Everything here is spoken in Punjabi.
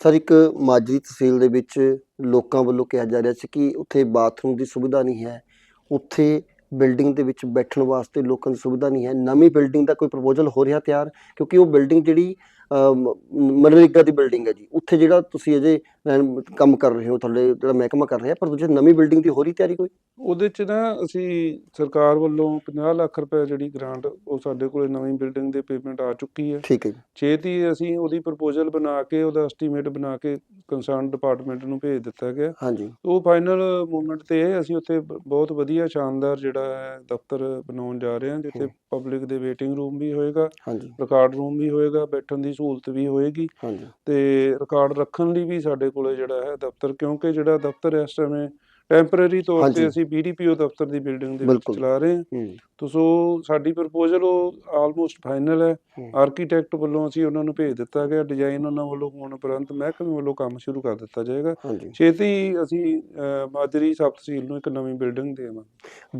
ਸਰ, ਇੱਕ ਮਾਜਰੀ ਤਹਿਸੀਲ ਦੇ ਵਿੱਚ ਲੋਕਾਂ ਵੱਲੋਂ ਕਿਹਾ ਜਾ ਰਿਹਾ ਸੀ ਕਿ ਉੱਥੇ ਬਾਥਰੂਮ ਦੀ ਸੁਵਿਧਾ ਨਹੀਂ ਹੈ। ਉੱਥੇ ਬਿਲਡਿੰਗ ਦੇ ਵਿੱਚ ਬੈਠਣ ਵਾਸਤੇ ਲੋਕਾਂ ਦੀ ਸੁਵਿਧਾ ਨਹੀਂ ਹੈ। ਨਵੀਂ ਬਿਲਡਿੰਗ ਦਾ ਕੋਈ ਪ੍ਰਪੋਜ਼ਲ ਹੋ ਰਿਹਾ ਤਿਆਰ? ਕਿਉਂਕਿ ਉਹ ਬਿਲਡਿੰਗ ਜਿਹੜੀ ਮਨਰੇਗਾ ਦੀ ਬਿਲਡਿੰਗ ਹੈ ਜੀ। ਉੱਥੇ ਜਿਹੜਾ ਤੁਸੀਂ ਅਜੇ ਕੰਮ ਕਰ ਰਹੇ ਹੋ ਤੁਹਾਡੇ ਜਿਹੜਾ ਮਹਿਕਮਾ ਕਰ ਰਿਹਾ ਪਰ ਦੂਜੇ ਨਵੀਂ ਬਿਲਡਿੰਗ ਦੀ ਹੋ ਰਹੀ ਤਿਆਰੀ ਕੋਈ? ਉਹਦੇ ਚ ਨਾ ਅਸੀਂ ਸਰਕਾਰ ਵੱਲੋਂ 50 ਲੱਖ ਰੁਪਏ ਜਿਹੜੀ ਗ੍ਰਾਂਟ ਉਹ ਸਾਡੇ ਕੋਲੇ ਨਵੀਂ ਬਿਲਡਿੰਗ ਦੇ ਪੇਮੈਂਟ ਆ ਚੁੱਕੀ ਹੈ। ਠੀਕ ਹੈ ਜੀ। ਛੇਤੀ ਅਸੀਂ ਉਹਦੀ ਪ੍ਰਪੋਜ਼ਲ ਬਣਾ ਕੇ ਉਹਦਾ ਐਸਟੀਮੇਟ ਬਣਾ ਕੇ ਕੰਸਰਨ ਡਿਪਾਰਟਮੈਂਟ ਨੂੰ ਭੇਜ ਦਿੱਤਾ ਗਿਆ। ਹਾਂਜੀ। ਉਹ ਫਾਈਨਲ ਮੂਵਮੈਂਟ ਤੇ ਹੈ ਅਸੀਂ ਉੱਥੇ ਬਹੁਤ ਵਧੀਆ ਸ਼ਾਨਦਾਰ ਜਿਹੜਾ ਹੈ ਦਫ਼ਤਰ ਬਣਾਉਣ ਜਾ ਰਹੇ ਹਾਂ ਜਿੱਥੇ। ਪਬਲਿਕ ਦੇ ਵੇਟਿੰਗ ਰੂਮ ਵੀ ਹੋਏਗਾ ਹਾਂਜੀ। ਰਿਕਾਰਡ ਰੂਮ ਵੀ ਹੋਏਗਾ ਬੈਠਣ ਦੀ ਸਹੂਲਤ ਵੀ ਹੋਏਗੀ। ਹਾਂਜੀ। ਤੇ ਰਿਕਾਰਡ ਰੱਖਣ ਲਈ ਵੀ ਸਾਡੇ ਕੋਲੇ ਜਿਹੜਾ ਹੈ ਦਫ਼ਤਰ ਕਿਉਂਕਿ ਜਿਹੜਾ ਦਫ਼ਤਰ ਇਸ ਸਮੇਂ ਟੈਂਪਰੇਰੀ ਤੌਰ। ਤੇ ਅਸੀਂ ਬੀਡੀਪੀਓ ਦਫ਼ਤਰ ਦੀ ਬਿਲਡਿੰਗ ਦੇ ਵਿੱਚ। ਚਲਾ ਰਹੇ ਹਾਂ। ਤੋ ਸੋ ਸਾਡੀ ਪ੍ਰਪੋਜ਼ਲ ਉਹ ਆਲਮੋਸਟ ਫਾਈਨਲ ਹੈ। ਆਰਕੀਟੈਕਟ ਵੱਲੋਂ ਅਸੀਂ ਉਹਨਾਂ ਨੂੰ ਭੇਜ ਦਿੱਤਾ ਗਿਆ। ਡਿਜ਼ਾਈਨ ਉਹਨਾਂ ਵੱਲੋਂ ਹੋਣ ਉਪਰੰਤ ਮਹਿਕਮੇ ਵੱਲੋਂ ਕੰਮ ਸ਼ੁਰੂ ਕਰ ਦਿੱਤਾ ਜਾਏਗਾ। ਛੇਤੀ ਅਸੀਂ ਮਾਜਰੀ ਸਬ ਤਹਿਸੀਲ ਨੂੰ ਇੱਕ ਨਵੀਂ ਬਿਲਡਿੰਗ ਦੇਵਾਂਗੇ।